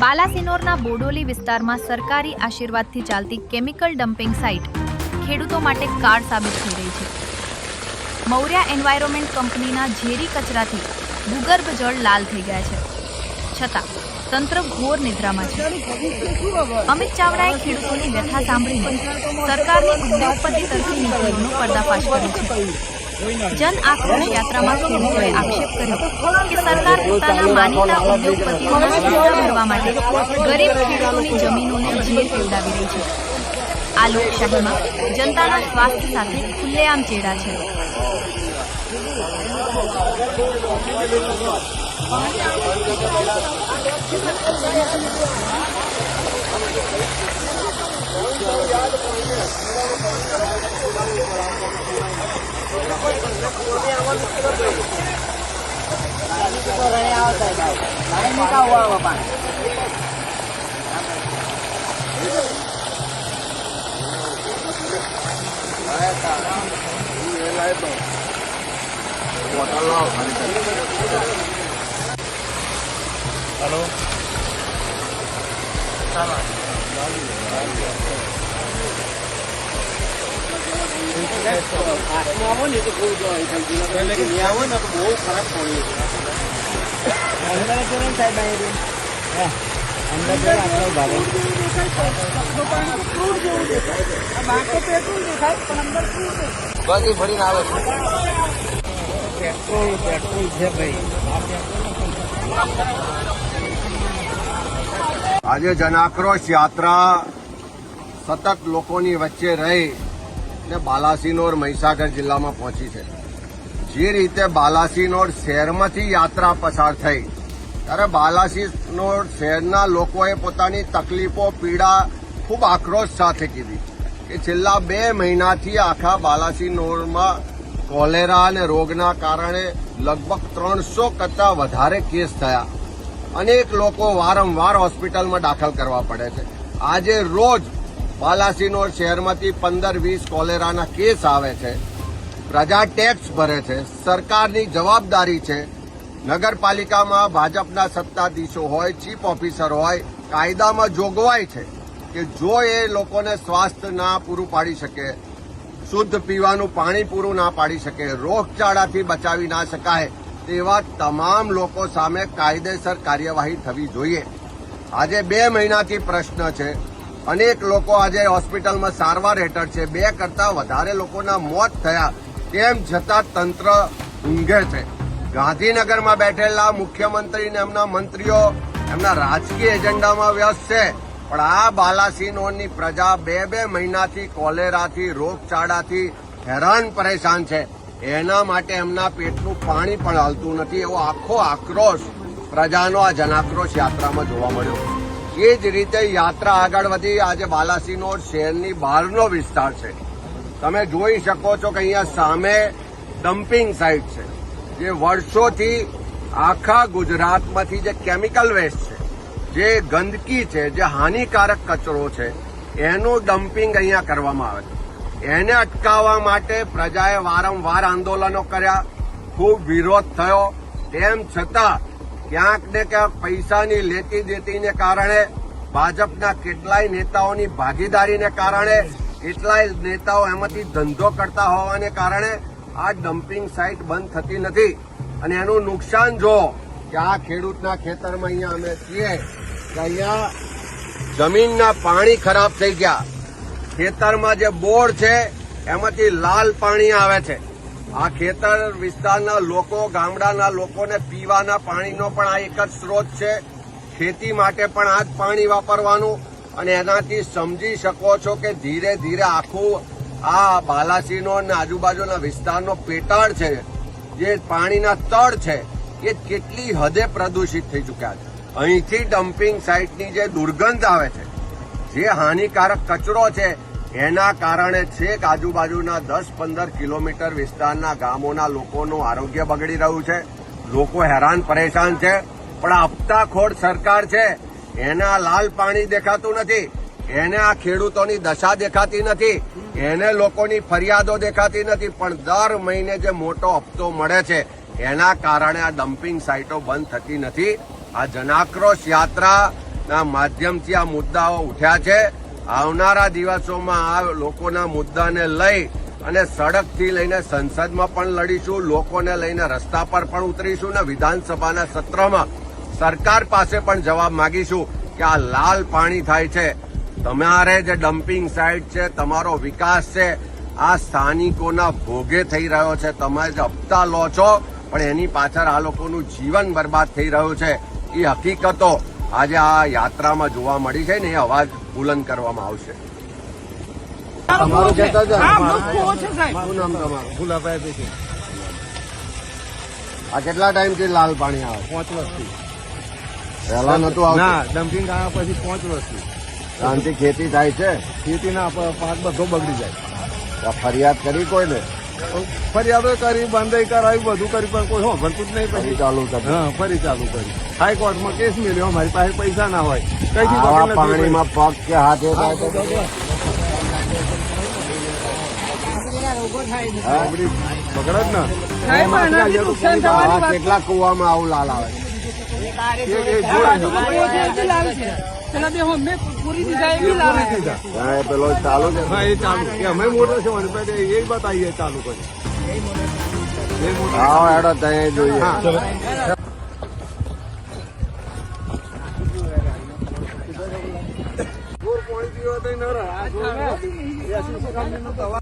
બાલાસિનોરના બોડોલી વિસ્તારમાં સરકારી આશીર્વાદથી ચાલતી કેમિકલ ડમ્પિંગ સાઇટ ખેડૂતો માટે કાળ સાબિત થઈ રહી છે. મૌર્યા એન્વાયરોમેન્ટ કંપનીના ઝેરી કચરાથી ભૂગર્ભ જળ લાલ થઈ ગયા છે. છતાં, તંત્ર ઘોર નિદ્રામાં છે. અમિત ચાવડાએ ખેડૂતોની વ્યથા સાંભળીને સરકારની ઉદ્યોગપતિ તરફી નીતિઓનો પર્દાફાશ કર્યો છે. જન આક્રોશ યાત્રામાં ખેડૂતોએ આક્ષેપ કર્યો કે સરકાર પોતાના માનીતા ઉદ્યોગપતિઓના ખિસ્સા ભરવા માટે ગરીબ ખેડૂતોની જમીનોને ઝેર પીવડાવી રહી છે. આ લોકશાહીમાં જનતાના સ્વાસ્થ્ય સાથે ખુલ્લેઆમ ચેડા છે. निका हुआ हुआ पानी हेलो આવો ને તો બહુ ખરાબ પડી બધી ફરીને આવે છે. પેટ્રોલ પેટ્રોલ છે ભાઈ. આજે જનાક્રોશ યાત્રા સતત લોકોની વચ્ચે રહી ને બાલાસિનોર મહીસાગર જિલ્લામાં પહોંચી છે. જે રીતે બાલાસિનોર શહેરમાંથી યાત્રા પસાર થઈ ત્યારે બાલાસિનોર શહેરના લોકોએ પોતાની તકલીફો, પીડા ખૂબ આક્રોશ સાથે કીધી કે છેલ્લા બે મહિનાથી આખા બાલાસિનોરમાં કોલેરા અને રોગના કારણે લગભગ ત્રણસો કરતાં વધારે કેસ થયા. અનેક લોકો વારંવાર હોસ્પિટલમાં દાખલ કરવા પડે છે. આજે રોજ બાલાસિનોર શહેરમાંથી પંદર વીસ કોલેરાના કેસ આવે છે. પ્રજા ટેક્સ ભરે છે. સરકારની જવાબદારી છે. નગરપાલિકામાં ભાજપના સત્તાધીશો હોય, ચીફ ઓફિસર હોય, કાયદામાં જોગવાઈ છે કે જો એ લોકોને સ્વાસ્થ્ય ના પૂરું પાડી શકે, શુદ્ધ પીવાનું પાણી પૂરું ના પાડી શકે, રોગચાળાથી બચાવી ના શકાય, તેવા તમામ લોકો સામે કાયદેસર કાર્યવાહી થવી જોઈએ. આજે બે મહિનાથી પ્રશ્ન છે. અનેક લોકો આજે હોસ્પિટલમાં સારવાર હેઠળ છે. બે કરતા વધારે લોકોના મોત થયા. તેમ છતાં તંત્ર ઊંઘે છે. ગાંધીનગરમાં બેઠેલા મુખ્યમંત્રી ને એમના મંત્રીઓ એમના રાજકીય એજન્ડામાં વ્યસ્ત છે. પણ આ બાલાસિનોરની પ્રજા બે બે મહિનાથી કોલેરાથી, રોગચાળાથી હેરાન પરેશાન છે. એના માટે એમના પેટનું પાણી પણ હાલતું નથી એવો આખો આક્રોશ પ્રજાનો આ જનાક્રોશ યાત્રામાં જોવા મળ્યો. એ જ રીતે યાત્રા આગળ વધી આજે બાલાસિનો શહેરની બહારનો વિસ્તાર છે. તમે જોઈ શકો છો કે અહીંયા સામે ડમ્પિંગ સાઇટ છે. જે વર્ષોથી આખા ગુજરાતમાંથી જે કેમિકલ વેસ્ટ છે, જે ગંદકી છે, જે હાનિકારક કચરો છે, એનું ડમ્પિંગ અહીંયા કરવામાં આવે છે. એને અટકાવવા માટે પ્રજાએ વારંવાર આંદોલનો કર્યા, ખૂબ વિરોધ થયો. તેમ છતાં, ક્યાંક ને ક્યાંક પૈસાની લેતી દેતીને કારણે, ભાજપના કેટલાય નેતાઓની ભાગીદારીને કારણે, કેટલાય નેતાઓ એમાંથી ધંધો કરતા હોવાને કારણે આ ડમ્પિંગ સાઇટ બંધ થતી નથી. અને એનું નુકસાન જો કે આ ખેડૂતના ખેતરમાં અહીંયા અમે છીએ કે અહીંયા જમીનના પાણી ખરાબ થઈ ગયા. ખેતરમાં જે બોર છે, એમાંથી લાલ પાણી આવે છે. આ ખેતર વિસ્તારના લોકો, ગામડાના લોકોને પીવાના પાણીનો પણ આ એક જ સ્ત્રોત છે. ખેતી માટે પણ આ જ પાણી વાપરવાનું. અને એનાથી સમજી શકો છો કે ધીરે ધીરે આખું આ બાલાસીનો અને આજુબાજુના વિસ્તારનો પેટાળ છે, જે પાણીના તળ છે, એ કેટલી હદે પ્રદૂષિત થઈ ચૂક્યા છે. અહીંથી ડમ્પિંગ સાઇટની જે દુર્ગંધ આવે છે, જે હાનિકારક કચરો છે, એના કારણે છેક આજુબાજુના દસ પંદર કિલોમીટર વિસ્તારના ગામોના લોકોનું આરોગ્ય બગડી રહ્યું છે. લોકો હેરાન પરેશાન છે, પણ હપ્તાખોર સરકાર છે, એના લાલ પાણી દેખાતું નથી. એને આ ખેડૂતોની દશા દેખાતી નથી. એને લોકોની ફરિયાદો દેખાતી નથી, પણ દર મહિને જે મોટો હપ્તો મળે છે, એના કારણે આ ડમ્પિંગ સાઇટો બંધ થતી નથી. આ જનાક્રોશ યાત્રાના માધ્યમથી આ મુદ્દાઓ ઉઠ્યા છે. આવનારા દિવસોમાં આ લોકોના મુદ્દાને લઈ અને સડકથી લઈને સંસદમાં પણ લડીશું, લોકોને લઈને રસ્તા પર પણ ઉતરીશું ને વિધાનસભાના સત્રમાં સરકાર પાસે પણ જવાબ માગીશું કે આ લાલ પાણી થાય છે. તમારે જે ડમ્પિંગ સાઇટ છે તમારો વિકાસ છે. આ સ્થાનિકોના ભોગે થઈ રહ્યો છે. તમે જે હપ્તા લો છો પણ એની પાછળ આ લોકોનું જીવન બરબાદ થઈ રહ્યું છે. એ હકીકતો આજે આ યાત્રામાં જોવા મળી છે ને એ અવાજ બુલંદ કરવામાં આવશે. આ કેટલા ટાઈમથી લાલ પાણી આવે? પાંચ વર્ષથી. પહેલા નતું આવતું. ડમ્પિંગ આવ્યા પછી પાંચ વર્ષથી. શાંતિ ખેતી થાય છે ખેતીના પાક બધો બગડી જાય. આ ફરિયાદ કરી કોઈને? ફરિયાદો કરી બંધાઈ કરાવી બધું કરી પણ કોઈ હોભરતું જ નહીં ફરી પછી. ચાલુ કરી. હા ફરી ચાલુ કરી. હાઈકોર્ટમાં કેસ મેળ્યો અમારી પાસે પૈસા ના હોય. કઈ પાણીમાં પગ કે હાથે થાય તો હા? પડી. બગડે જ ને. આવા કેટલા કુવામાં આવું લાલ આવે. એ- એ જોડે પૂરી દીધા એ પૂરી દીધા હા, પેલો ચાલુ છે. હા એ ચાલુ. કે અમે મોટો છે મને પહેલે એ બતાવીએ ચાલુ કરી એ મોટો ત્યાં જોઈએ. હા. દવા